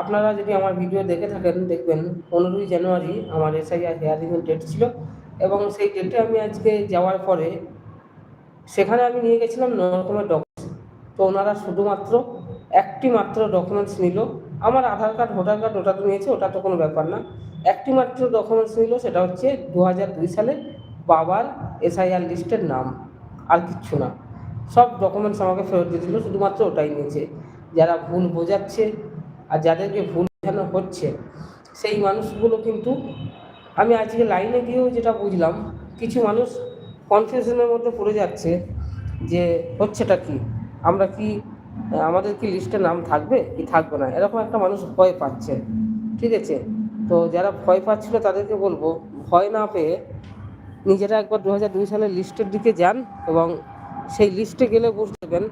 আপনারা যদি আমার ভিডিও দেখে থাকেন, দেখবেন পনেরোই জানুয়ারি আমার এসআইআর হিয়ারিংয়ের ডেট ছিল এবং সেই ডেটে আমি আজকে যাওয়ার পরে সেখানে আমি নিয়ে গেছিলাম ন রকমের ডকুমেন্টস তো ওনারা শুধুমাত্র একটি মাত্র ডকুমেন্টস নিল। আমার আধার কার্ড, ভোটার কার্ড ওটা তো নিয়েছে, ওটা তো কোনো ব্যাপার না। একটি মাত্র ডকুমেন্টস নিল, সেটা হচ্ছে দু হাজার দুই সালে বাবার এসআইআর লিস্টের নাম। আর কিচ্ছু না। সব ডকুমেন্টস আমাকে ফেরত দিয়ে দিল, শুধুমাত্র ওটাই নিয়েছে। যারা ভুল বোঝাচ্ছে আর যাদেরকে ভুল বোঝানো হচ্ছে, সেই মানুষগুলো কিন্তু আমি আজকে লাইনে গিয়েও যেটা বুঝলাম, কিছু মানুষ কনফিউশনের মধ্যে পড়ে যাচ্ছে যে হচ্ছেটা কি? আমরা কি আমাদের কি লিস্টে নাম থাকবে? কি থাকবে না? এরকম একটা মানুষ ভয় পাচ্ছে, ঠিক আছে? তো যারা ভয় পাচ্ছিল তাদেরকে বলব, ভয় না পেয়ে নিজেরা একবার দু হাজার দুই সালের লিস্টের দিকে যান এবং সেই লিস্টে গেলে বুঝতে পারবেন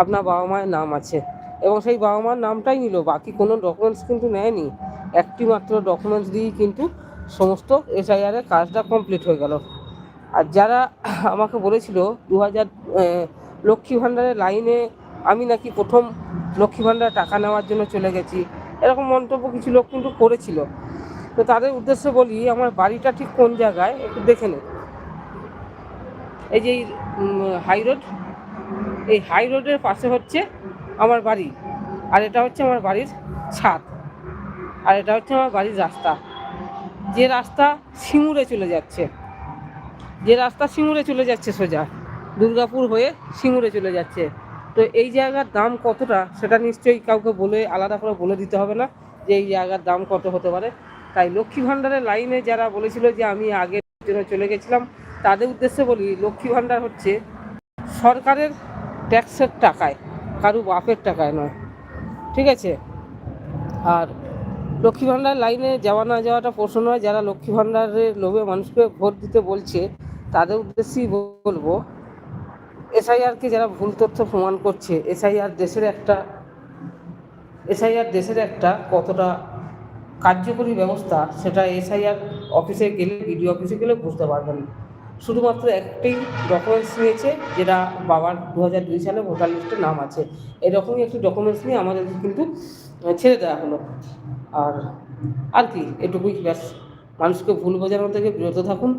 আপনার বাবা মায়ের নাম আছে। এবং সেই বাবা মার নামটাই নিল। বাকি কোনো ডকুমেন্টস কিন্তু নেয়নি। একটি মাত্র ডকুমেন্টস দিয়েই কিন্তু সমস্ত এসআইআরের কাজটা কমপ্লিট হয়ে গেল। আর যারা আমাকে বলেছিল দু হাজার লক্ষ্মী ভাণ্ডারের লাইনে আমি নাকি প্রথম লক্ষ্মী ভাণ্ডার টাকা নেওয়ার জন্য চলে গেছি। এরকম মন্তব্য কিছু লোক কিন্তু করেছিল। তো তাদের উদ্দেশ্যে বলি, আমার বাড়িটা ঠিক কোন জায়গায় একটু দেখে নিন এই যে হাই রোড এই হাই রোডের পাশে হচ্ছে আমার বাড়ি। আর এটা হচ্ছে আমার বাড়ির ছাদ। আর এটা হচ্ছে আমার বাড়ির রাস্তা। যে রাস্তা সিঙ্গুরে চলে যাচ্ছে। যে রাস্তা সিঙ্গুরে চলে যাচ্ছে সোজা, দুর্গাপুর হয়ে সিঙ্গুরে চলে যাচ্ছে। তো এই জায়গার দাম কতটা সেটা নিশ্চয়ই কাউকে বলে, আলাদা করে বলে দিতে হবে না যে এই জায়গার দাম কত হতে পারে। তাই লক্ষ্মী ভাণ্ডারের লাইনে যারা বলেছিল যে আমি আগের জন্য চলে গেছিলাম, তাদের উদ্দেশ্যে বলি, লক্ষ্মী ভাণ্ডার হচ্ছে সরকারের ট্যাক্সের টাকায় কারু বাপের টাকায় নয়। ঠিক আছে? আর লক্ষ্মী ভাণ্ডার লাইনে যাওয়া না যাওয়াটা প্রশ্ন নয়। যারা লক্ষ্মী ভাণ্ডারের লোভে মানুষকে ভোট দিতে বলছে, তাদের উদ্দেশ্যেই বলব এসআইআরকে যারা ভুল তথ্য প্রমাণ করছে, এসআইআর দেশের একটা, এসআইআর দেশের একটা কতটা কার্যকরী ব্যবস্থা, সেটা এসআইআর অফিসে গেলে, বিডিও অফিসে গেলে বুঝতে পারবেন। শুধুমাত্র একটি ডকুমেন্টস নিয়েছে, যেটা বাবার দু হাজার দুই সালে ভোটার লিস্টে নাম আছে। এরকমই একটি ডকুমেন্টস নিয়ে আমাদের কিন্তু ছেড়ে দেওয়া হলো। আর আর কি, এটুকুই ব্যাস। মানুষকে ভুল বোঝানো থেকে বিরত থাকুন।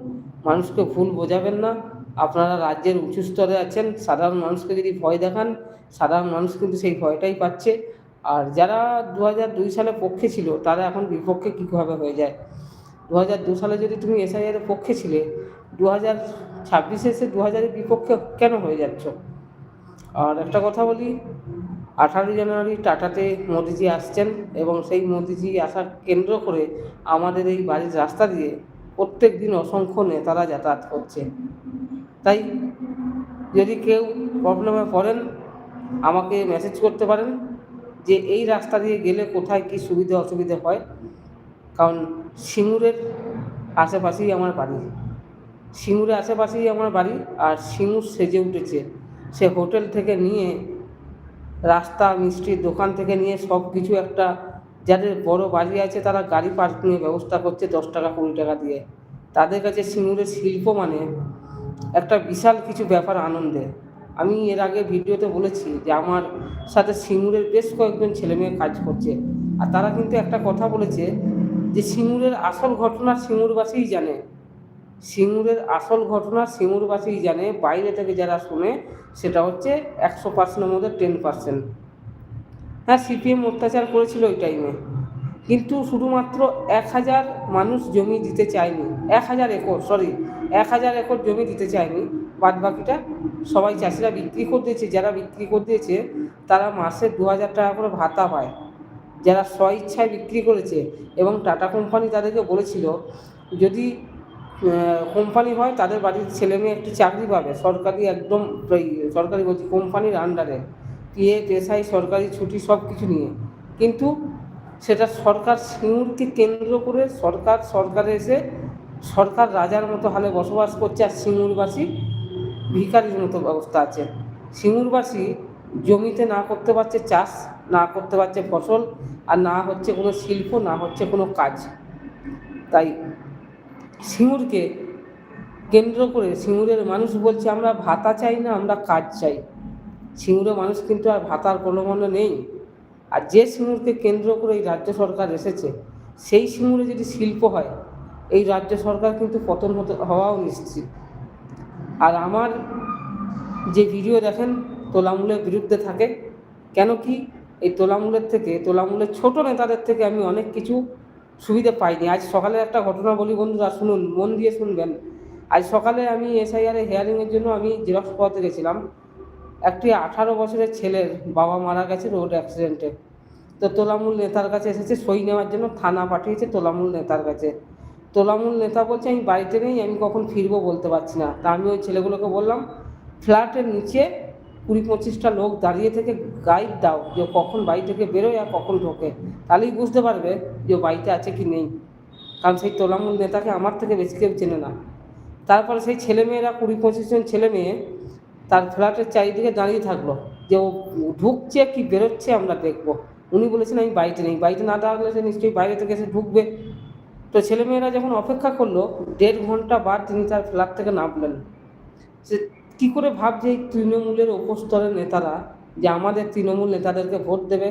মানুষকে ভুল বোঝাবেন না। আপনারা রাজ্যের উঁচু স্তরে আছেন। সাধারণ মানুষকে যদি ভয় দেখান, সাধারণ মানুষ কিন্তু সেই ভয়টাই পাচ্ছে। আর যারা দু দুই সালে পক্ষে ছিল, তারা এখন বিপক্ষে কীভাবে হয়ে যায়? দু দু সালে যদি তুমি এসআইআর পক্ষে ছিলে দু হাজার ছাব্বিশে এসে দু হাজারের বিপক্ষে কেন হয়ে যাচ্ছ? আর একটা কথা বলি, আঠারোই জানুয়ারি টাটাতে মোদিজি আসছেন এবং সেই মোদিজি আসার কেন্দ্র করে আমাদের এই বাড়ির রাস্তা দিয়ে প্রত্যেক দিন অসংখ্য নেতারা যাতায়াত করছে তাই যদি কেউ প্রবলেমে পড়েন, আমাকে মেসেজ করতে পারেন যে এই রাস্তা দিয়ে গেলে কোথায় কী সুবিধে অসুবিধে হয়, কারণ সিঙ্গুরের আশেপাশেই আমার বাড়ি। সিঙ্গুরের আশেপাশেই আমার বাড়ি আর সিঙ্গুর সেজে উঠেছে। সে হোটেল থেকে নিয়ে রাস্তা, মিষ্টির দোকান থেকে নিয়ে সব কিছু একটা যাদের বড় বাড়ি আছে তারা গাড়ি পার্কিংয়ের ব্যবস্থা করছে দশ টাকা, কুড়ি টাকা দিয়ে। তাদের কাছে সিঙ্গুরের শিল্প মানে একটা বিশাল কিছু ব্যাপার আনন্দে। আমি এর আগে ভিডিওতে বলেছি যে আমার সাথে সিঙ্গুরের বেশ কয়েকজন ছেলেমেয়ে কাজ করছে। আর তারা কিন্তু একটা কথা বলেছে যে সিঙ্গুরের আসল ঘটনা সিঙ্গুরবাসীই জানে। সিঙ্গুরের আসল ঘটনা সিঙ্গুরবাসীই জানে, বাইরে থেকে যারা শুনে, সেটা হচ্ছে একশো পার্সেন্টের মধ্যে টেন পার্সেন্ট। হ্যাঁ সিপিএম অত্যাচার করেছিল ওই টাইমে কিন্তু শুধুমাত্র এক হাজার মানুষ জমি দিতে চায়নি, এক হাজার একর সরি এক হাজার একর জমি দিতে চায়নি। বাদ বাকিটা সবাই চাষিরা বিক্রি করে দিয়েছে, যারা বিক্রি করে দিয়েছে, তারা মাসে দু হাজার টাকা করে ভাতা পায়। যারা স্ব ইচ্ছায় বিক্রি করেছে এবং টাটা কোম্পানি তাদেরকে বলেছিল, যদি কোম্পানি হয়, তাদের বাড়ির ছেলে মেয়ে একটি চাকরি পাবে। সরকারি একদম সরকারি বলছি কোম্পানির আন্ডারে পিএ পেশাই সরকারি ছুটি সব কিছু নিয়ে। কিন্তু সেটা সরকার সিঙ্গুরকে কেন্দ্র করে সরকার সরকারে এসে সরকার রাজার মতো হালে বসবাস করছে আর সিঙ্গুরবাসী ভিখারির মতো ব্যবস্থা আছে। সিঙ্গুরবাসী জমিতে না করতে পারছে চাষ, না করতে পারছে ফসল, আর না হচ্ছে কোনো শিল্প, না হচ্ছে কোনো কাজ। তাই সিঙ্গুরকে কেন্দ্র করে সিঙ্গুরের মানুষ বলছে, আমরা ভাতা চাই না, আমরা কাজ চাই। সিঙ্গুরের মানুষ কিন্তু আর ভাতার প্রলোভনে নেই। আর যে সিঙ্গুরকে কেন্দ্র করে এই রাজ্য সরকার এসেছে, সেই সিঙ্গুরে যদি শিল্প হয়, এই রাজ্য সরকার কিন্তু পতন হতে, হওয়াও নিশ্চিত। আর আমার যে ভিডিও দেখেন, তোলামূলের বিরুদ্ধে থাকে, কেন কি এই তোলামূলের থেকে, তোলামূলের ছোট নেতাদের থেকে আমি অনেক কিছু সুবিধা পাইনি। আজ সকালে একটা ঘটনা বলি বন্ধুরা, শুনুন, মন দিয়ে শুনবেন। আজ সকালে আমি এসআইআরে হেয়ারিংয়ের জন্য আমি জেরক্স করাতে গেছিলাম। একটি আঠারো বছরের ছেলের বাবা মারা গেছে রোড অ্যাক্সিডেন্টে তো তোলামূল নেতার কাছে এসেছে, সই নেওয়ার জন্য থানা পাঠিয়েছে তোলামূল নেতার কাছে। তোলামূল নেতা বলছে, আমি বাড়িতে নেই, আমি কখন ফিরবো বলতে পারছি না। তা আমি ওই ছেলেগুলোকে বললাম, ফ্ল্যাটের নিচে কুড়ি পঁচিশটা লোক দাঁড়িয়ে থেকে গাইড দাও যে কখন বাড়ি থেকে বেরোয় আর কখন ঢোকে। তাহলেই বুঝতে পারবে যে বাড়িতে আছে কি নেই। কারণ সেই তোলামূল নেতাকে আমার থেকে বেশি কেউ চেনে না। তারপরে সেই ছেলেমেয়েরা, কুড়ি পঁচিশ জন ছেলে মেয়ে তার ফ্ল্যাটের চারিদিকে দাঁড়িয়ে থাকল যে ও ঢুকছে কি বেরোচ্ছে আমরা দেখব। উনি বলেছেন, আমি বাড়িতে নেই। বাড়িতে না থাকলে সে নিশ্চয়ই বাইরে থেকে এসে ঢুকবে। তো ছেলেমেয়েরা যখন অপেক্ষা করল, দেড় ঘণ্টা বাদ তিনি তার ফ্ল্যাট থেকে নামলেন। সে কী করে ভাবছে এই তৃণমূলের উপস্তরের নেতারা যে আমাদের তৃণমূল নেতাদেরকে ভোট দেবে?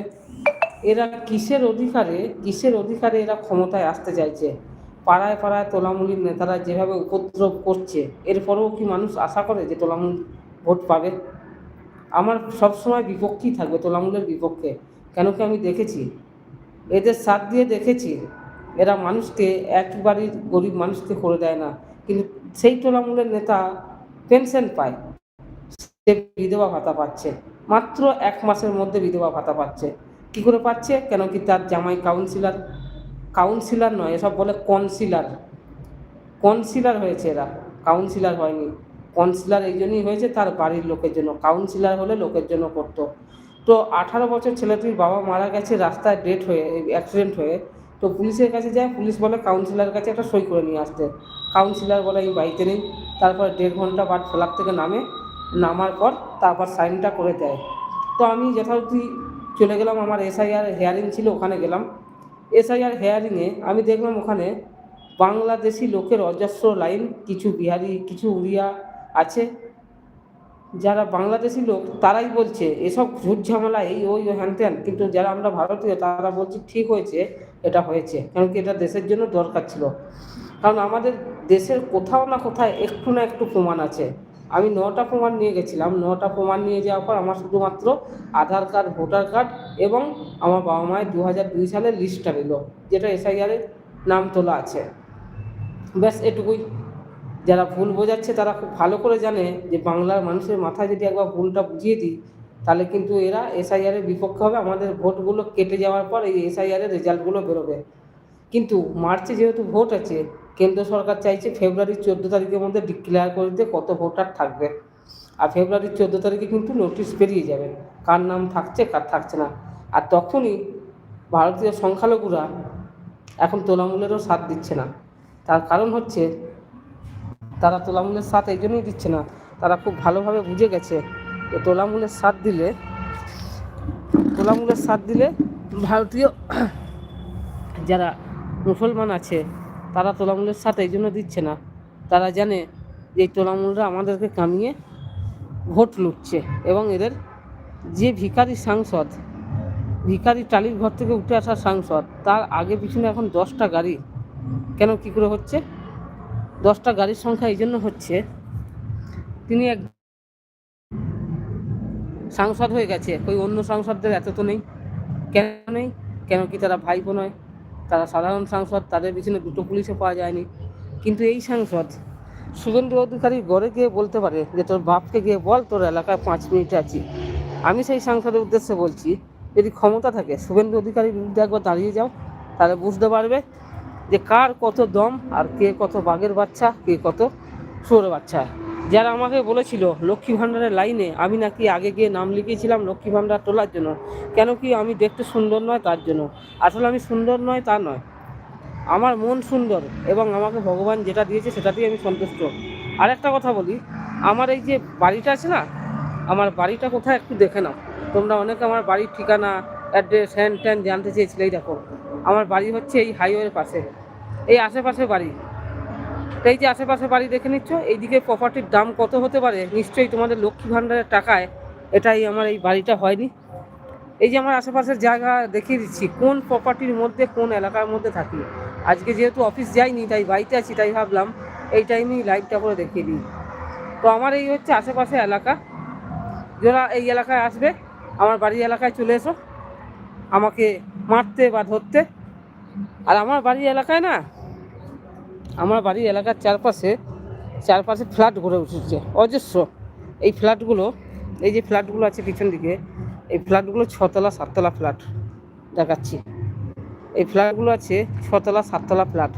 এরা কিসের অধিকারে কিসের অধিকারে এরা ক্ষমতায় আসতে চাইছে? পাড়ায় পাড়ায় তোলামূলীর নেতারা যেভাবে উপদ্রব করছে, এরপরেও কি মানুষ আশা করে যে তোলামূল ভোট পাবে? আমার সবসময় বিপক্ষেই থাকবে, তোলামূলের বিপক্ষে। কেন কি আমি দেখেছি? এদের সাথ দিয়ে দেখেছি, এরা মানুষকে, একবারই গরিব মানুষকে করে দেয় না। কিন্তু সেই তোলামূলের নেতা পেনশন পায়। সে বিধবা ভাতা পাচ্ছে। মাত্র এক মাসের মধ্যে বিধবা ভাতা পাচ্ছে। কি করে পাচ্ছে? কেন কি তার জামাই কাউন্সিলর কাউন্সিলর নয়, এসব বলে কনসিলার কনসিলার হয়েছে এরা। কাউন্সিলর হয়নি। কনসিলার এই জন্যই হয়েছে তার বাড়ির লোকের জন্য। কাউন্সিলর হলে লোকের জন্য করতো। তো আঠারো বছর ছেলেটির বাবা মারা গেছে, রাস্তায় ডেট হয়ে অ্যাক্সিডেন্ট হয়ে। তো পুলিশের কাছে যায়, পুলিশ বলে কাউন্সিলরের কাছে একটা সই করে নিয়ে আসতে। কাউন্সিলর বলে, এই বাড়িতে নেই। তারপর দেড় ঘণ্টা বাদ ফ্ল্যাট থেকে নামে, নামার পর তারপর সাইনটা করে দেয়। তো আমি যথারীতি চলে গেলাম, আমার এসআইআর হেয়ারিং ছিল, ওখানে গেলাম। এসআইআর হেয়ারিংয়ে আমি দেখলাম ওখানে বাংলাদেশি লোকের অজস্র লাইন কিছু বিহারি, কিছু উড়িয়া আছে। যারা বাংলাদেশি লোক, তারাই বলছে, এসব ঝুট ঝামেলা, এই, ওই হ্যান ত্যান। কিন্তু যারা আমরা ভারতীয়, তারা বলছে, ঠিক হয়েছে, এটা হয়েছে। কারণ কি, এটা দেশের জন্য দরকার ছিল। কারণ আমাদের দেশের কোথাও না কোথায় একটু না একটু প্রমাণ আছে। আমি নটা প্রমাণ নিয়ে গেছিলাম। নটা প্রমাণ নিয়ে যাওয়ার পর আমার শুধুমাত্র আধার কার্ড, ভোটার কার্ড এবং আমার বাবা মায়ের দু হাজার দুই সালের লিস্টটা নিল, যেটা এসআইআরের নাম তোলা আছে। ব্যাস, এটুকুই। যারা ভুল বোঝাচ্ছে তারা খুব ভালো করে জানে যে বাংলার মানুষের মাথায় যদি একবার ভুলটা বুঝিয়ে দিই, তাহলে কিন্তু এরা এসআইআরের বিপক্ষে হবে। আমাদের ভোটগুলো কেটে যাওয়ার পর এই এসআইআরের রেজাল্টগুলো বেরোবে। কিন্তু মার্চে যেহেতু ভোট আছে কেন্দ্র সরকার চাইছে ফেব্রুয়ারির চোদ্দ তারিখের মধ্যে ডিক্লেয়ার করে দিতে কত ভোটার থাকবে। আর ফেব্রুয়ারির চোদ্দ তারিখে কিন্তু নোটিশ বেরিয়ে যাবে। কার নাম থাকছে, কার থাকছে না। আর তখনই ভারতীয় সংখ্যালঘুরা এখন তোলামূলেরও সাথ দিচ্ছে না। তার কারণ হচ্ছে তারা তোলামূলের সাথ এই জন্যই দিচ্ছে না। তারা খুব ভালোভাবে বুঝে গেছে যে তোলামূলের সাথ দিলে, তোলামূলের সাথ দিলে ভারতীয় যারা মুসলমান আছে তারা তোলামূলের সাথ এই জন্য দিচ্ছে না। তারা জানে যে এই তোলামূলরা আমাদেরকে কামিয়ে ভোট লুটছে এবং এদের যে ভিখারি সাংসদ, ভিখারি টালির ঘর থেকে উঠে আসা সাংসদ, তার আগে পিছনে এখন দশটা গাড়ি। কেন কী করে হচ্ছে? দশটা গাড়ির সংখ্যা এই জন্য হচ্ছে, তিনি এক সাংসদ হয়ে গেছে ওই অন্য সাংসদদের এত তো নেই। কেন নেই? কেন কি তারা ভাইপো নয়? সাধারণ সাংসদ, তাদের পিছনে দুটো পুলিশে পাওয়া যায়নি। কিন্তু এই সাংসদ শুভেন্দু অধিকারী গড়ে গিয়ে বলতে পারে যে, তোর বাপকে গিয়ে বল, তোর এলাকায় পাঁচ মিনিটে আছি। আমি সেই সাংসদের উদ্দেশ্যে বলছি, যদি ক্ষমতা থাকে শুভেন্দু অধিকারীর বিরুদ্ধে একবার দাঁড়িয়ে যাও, তাহলে বুঝতে পারবে যে কার কত দম আর কে কত বাঘের বাচ্চা, কে কত শুয়োর বাচ্চা। যারা আমাকে বলেছিল, লক্ষ্মী ভাণ্ডারের লাইনে আমি নাকি আগে গিয়ে নাম লিখিয়েছিলাম লক্ষ্মী ভাণ্ডার তোলার জন্য। কেন কি আমি দেখতে সুন্দর নয় তার জন্য? আসলে আমি সুন্দর নয় তা নয়। আমার মন সুন্দর এবং আমাকে ভগবান যেটা দিয়েছে সেটাতেই আমি সন্তুষ্ট। আর একটা কথা বলি, আমার এই যে বাড়িটা আছে না, আমার বাড়িটা কোথায় একটু দেখে নাও। তোমরা অনেকে আমার বাড়ির ঠিকানা, অ্যাড্রেস হ্যান ট্যান জানতে চেয়েছিলে, এই দেখো। আমার বাড়ি হচ্ছে এই হাইওয়ের পাশে। এই আশেপাশে বাড়ি। তো এই যে আশেপাশে বাড়ি দেখে নিচ্ছ, এইদিকে প্রপার্টির দাম কত হতে পারে? নিশ্চয়ই তোমাদের লক্ষ্মী ভাণ্ডারের টাকায় এটাই আমার এই বাড়িটা হয়নি। এই যে আমার আশেপাশের জায়গা দেখিয়ে দিচ্ছি, কোন প্রপার্টির মধ্যে, কোন এলাকার মধ্যে থাকি? আজকে যেহেতু অফিস যাইনি, তাই বাড়িতে আছি, তাই ভাবলাম এই টাইমেই লাইভটা করে দেখিয়ে দিই। তো আমার এই হচ্ছে আশেপাশে এলাকা। যারা এই এলাকায় আসবে, আমার বাড়ির এলাকায় চলে এসো। আমাকে মারতে বা ধরতে। আর আমার বাড়ির এলাকায় না আমার বাড়ির এলাকার চারপাশে চারপাশে ফ্ল্যাট গড়ে উঠেছে। অজস্র। এই ফ্ল্যাটগুলো, এই যে ফ্ল্যাটগুলো আছে পিছন দিকে, এই ফ্ল্যাটগুলো ছতলা, সাততলা ফ্ল্যাট দেখাচ্ছি। এই ফ্ল্যাটগুলো আছে ছতলা, সাততলা ফ্ল্যাট।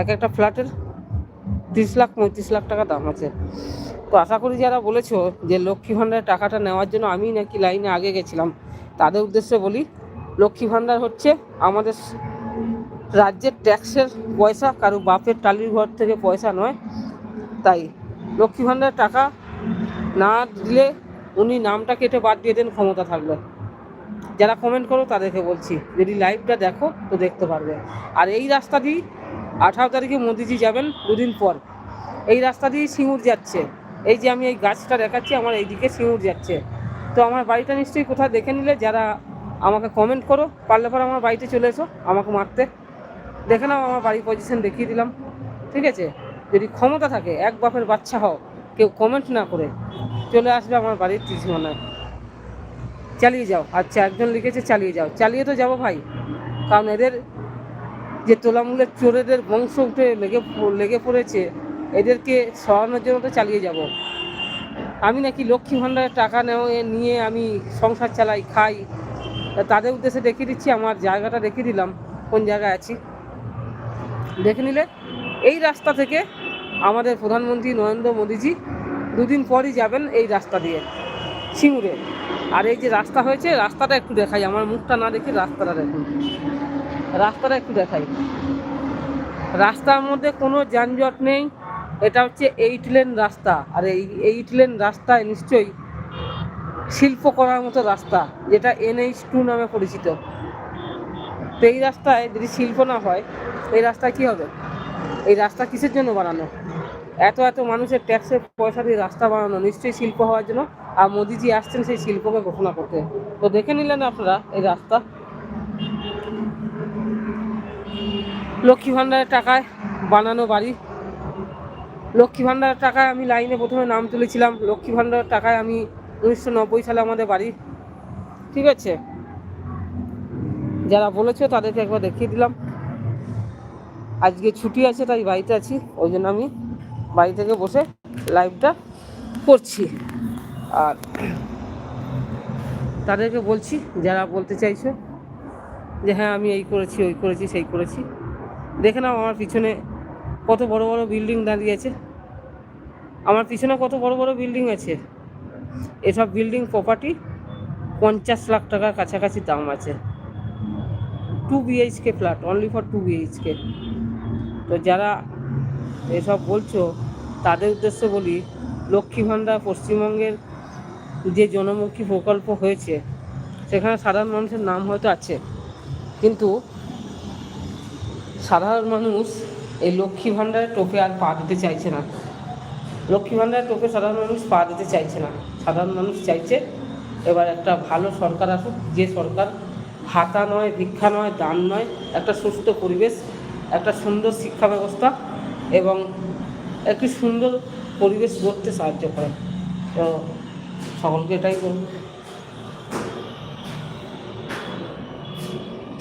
এক একটা ফ্ল্যাটের তিরিশ লাখ, পঁয়ত্রিশ লাখ টাকা দাম আছে। তো আশা করি যারা বলেছ যে লক্ষ্মী ভাণ্ডারের টাকাটা নেওয়ার জন্য আমি নাকি লাইনে আগে গেছিলাম, তাদের উদ্দেশ্যে বলি, লক্ষ্মী ভাণ্ডার হচ্ছে আমাদের রাজ্যের ট্যাক্সের পয়সা কারও বাপের টালির ঘর থেকে পয়সা নয়, তাই লক্ষ্মী ভাণ্ডারের টাকা না দিলে উনি নামটা কেটে বাদ দিয়ে দেন ক্ষমতা থাকলে। যারা কমেন্ট করো তাদেরকে বলছি, যদি লাইভটা দেখো তো দেখতে পারবে। আর এই রাস্তা দিয়ে আঠারো তারিখে মোদিজি যাবেন দুদিন পর। এই রাস্তা দিয়ে সিঙ্গুর যাচ্ছে। এই যে আমি এই গাছটা দেখাচ্ছি, আমার এইদিকে সিঙ্গুর যাচ্ছে। তো আমার বাড়িটা নিশ্চয়ই কোথাও দেখে নিলে, যারা আমাকে কমেন্ট করো, পারলে পর আমার বাড়িতে চলে এসো, আমাকে মারতে। দেখে নাও আমার বাড়ির পজিশন দেখিয়ে দিলাম। ঠিক আছে? যদি ক্ষমতা থাকে, এক বাপের বাচ্চা হও, কেউ কমেন্ট না করে, চলে আসবে আমার বাড়ির ত্রিসীমানায় চালিয়ে যাও। আচ্ছা একজন লিখেছে, চালিয়ে যাও। চালিয়ে তো যাব ভাই। কারণ এদের যে তোলামূলের চোরেদের বংশ উঠে লেগে লেগে পড়েছে, এদেরকে সরানোর জন্য তো চালিয়ে যাব। আমি নাকি লক্ষ্মী ভাণ্ডারের টাকা নেও নিয়ে আমি সংসার চালাই, খাই। তাদের উদ্দেশ্যে দেখিয়ে দিচ্ছি, আমার জায়গাটা দেখিয়ে দিলাম, কোন জায়গায় আছি। দেখে নিলে এই রাস্তা থেকে আমাদের প্রধানমন্ত্রী নরেন্দ্র মোদীজি দুদিন পরই যাবেন এই রাস্তা দিয়ে, সিঙ্গুরে। আর এই যে রাস্তা হয়েছে, রাস্তাটা একটু দেখাই, আমার মুখটা না দেখে রাস্তাটা দেখুন। রাস্তাটা একটু দেখাই। রাস্তার মধ্যে কোনো যানজট নেই, এটা হচ্ছে এইট লেন রাস্তা। আর এই এইট লেন রাস্তায় নিশ্চয়ই শিল্প করার মতো রাস্তা, যেটা এনএইচ টু নামে পরিচিত। তো এই রাস্তায় যদি শিল্প না হয়, এই রাস্তায় কি হবে? এই রাস্তা কিসের জন্য বানানো? এত এত মানুষের ট্যাক্সের পয়সা দিয়ে রাস্তা বানানো, নিশ্চয়ই শিল্প হওয়ার জন্য। আর মোদিজি আসছেন সেই শিল্পকে ঘোষণা করতে। তো দেখে নিলেন আপনারা এই রাস্তা। লক্ষ্মী ভাণ্ডারের টাকায় বানানো বাড়ি। লক্ষ্মী ভাণ্ডারের টাকায় আমি লাইনে প্রথমে নাম তুলেছিলাম। লক্ষ্মী ভাণ্ডারের টাকায় আমি উনিশশো নব্বই সালে আমাদের বাড়ি। ঠিক আছে? যারা বলেছ তাদেরকে একবার দেখিয়ে দিলাম। আজকে ছুটি আছে, তাই বাড়িতে আছি। ওই জন্য আমি বাড়ি থেকে বসে লাইভটা করছি। আর তাদেরকে বলছি, যারা বলতে চাইছো যে হ্যাঁ আমি এই করেছি, ওই করেছি, সেই করেছি। দেখে নাও, আমার পিছনে কত বড় বড় বিল্ডিং দাঁড়িয়ে আছে। আমার পিছনে কত বড় বড় বিল্ডিং আছে। এসব বিল্ডিং প্রপার্টি পঞ্চাশ লাখ টাকার কাছাকাছি দাম আছে। Two BHK flat only for two BHK তো যারা এসব বলছো, তাদের উদ্দেশ্যে বলি, লক্ষ্মী ভাণ্ডার পশ্চিমবঙ্গের যে জনমুখী প্রকল্প হয়েছে, সেখানে সাধারণ মানুষের নাম হয়তো আছে, কিন্তু সাধারণ মানুষ এই লক্ষ্মী ভাণ্ডারের টোপে আর পা দিতে চাইছে না। লক্ষ্মী ভাণ্ডারের টোপে সাধারণ মানুষ পা দিতে চাইছে না। সাধারণ মানুষ চাইছে, এবার একটা ভালো সরকার আসুক, যে সরকার ভাতা নয়, ভিক্ষা নয়, দান নয়, একটা সুস্থ পরিবেশ, একটা সুন্দর শিক্ষা ব্যবস্থা এবং একটি সুন্দর পরিবেশ গড়তে সাহায্য করে। তো সকলকে এটাই বলব।